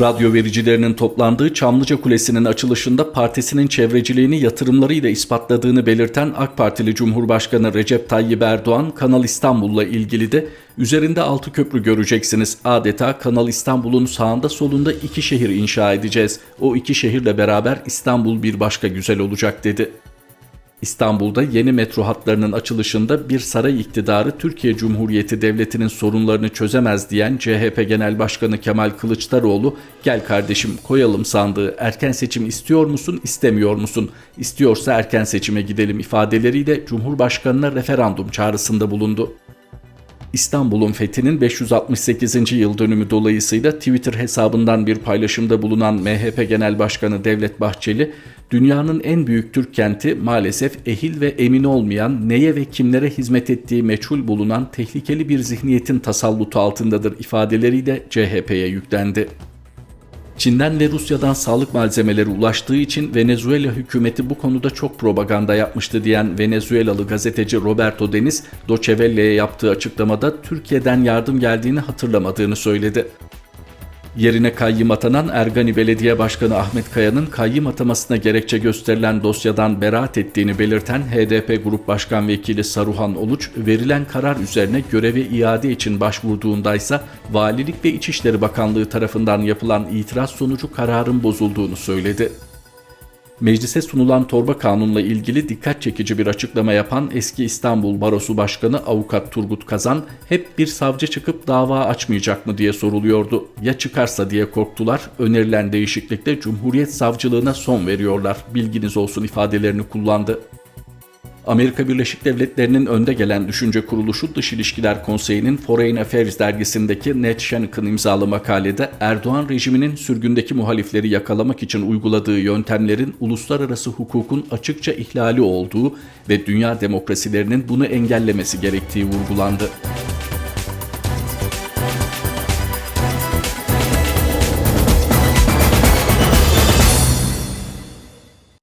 Radyo vericilerinin toplandığı Çamlıca Kulesi'nin açılışında partisinin çevreciliğini yatırımlarıyla ispatladığını belirten AK Partili Cumhurbaşkanı Recep Tayyip Erdoğan, Kanal İstanbul'la ilgili de üzerinde altı köprü göreceksiniz. Adeta Kanal İstanbul'un sağında solunda iki şehir inşa edeceğiz. O iki şehirle beraber İstanbul bir başka güzel olacak dedi. İstanbul'da yeni metro hatlarının açılışında bir saray iktidarı Türkiye Cumhuriyeti Devleti'nin sorunlarını çözemez diyen CHP Genel Başkanı Kemal Kılıçdaroğlu gel kardeşim koyalım sandığı erken seçim istiyor musun istemiyor musun? İstiyorsa erken seçime gidelim ifadeleriyle Cumhurbaşkanına referandum çağrısında bulundu. İstanbul'un fethinin 568. yıl dönümü dolayısıyla Twitter hesabından bir paylaşımda bulunan MHP Genel Başkanı Devlet Bahçeli, dünyanın en büyük Türk kenti maalesef ehil ve emin olmayan, neye ve kimlere hizmet ettiği meçhul bulunan tehlikeli bir zihniyetin tasallutu altındadır ifadeleriyle CHP'ye yüklendi. Çin'den ve Rusya'dan sağlık malzemeleri ulaştığı için Venezuela hükümeti bu konuda çok propaganda yapmıştı diyen Venezuelalı gazeteci Roberto Deniz, Deutsche Welle'ye yaptığı açıklamada Türkiye'den yardım geldiğini hatırlamadığını söyledi. Yerine kayyım atanan Ergani Belediye Başkanı Ahmet Kaya'nın kayyım atamasına gerekçe gösterilen dosyadan beraat ettiğini belirten HDP Grup Başkan Vekili Saruhan Oluç, verilen karar üzerine göreve iade için başvurduğundaysa Valilik ve İçişleri Bakanlığı tarafından yapılan itiraz sonucu kararın bozulduğunu söyledi. Meclise sunulan torba kanunla ilgili dikkat çekici bir açıklama yapan eski İstanbul Barosu Başkanı Avukat Turgut Kazan hep bir savcı çıkıp dava açmayacak mı diye soruluyordu. Ya çıkarsa diye korktular. Önerilen değişiklikle Cumhuriyet Savcılığına son veriyorlar. Bilginiz olsun ifadelerini kullandı. Amerika Birleşik Devletleri'nin önde gelen düşünce kuruluşu Dış İlişkiler Konseyi'nin Foreign Affairs dergisindeki Ned Shannick'ın imzalı makalede Erdoğan rejiminin sürgündeki muhalifleri yakalamak için uyguladığı yöntemlerin uluslararası hukukun açıkça ihlali olduğu ve dünya demokrasilerinin bunu engellemesi gerektiği vurgulandı.